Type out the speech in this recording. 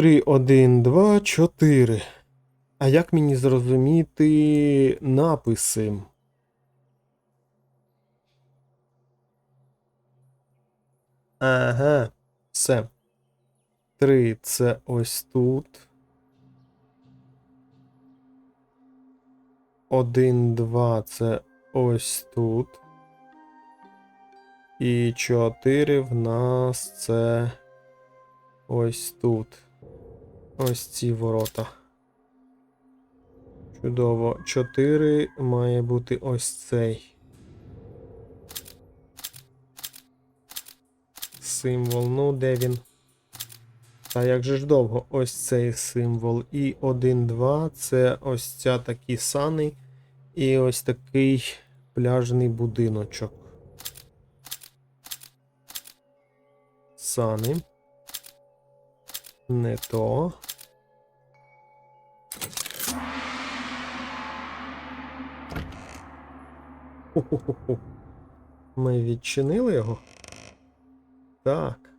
3, 1, 2, 4. А як мені зрозуміти написи? Ага, все. 3 це ось тут. 1, 2 це ось тут. І 4 в нас це ось тут. Ось ці ворота. Чудово. 4 має бути ось цей. Символ. Ну, де він? Та як же ж довго? Ось цей символ. І 1, 2 це ось ця такі сани. І ось такий пляжний будиночок. Сани. Не то. Ми відчинили його? Так.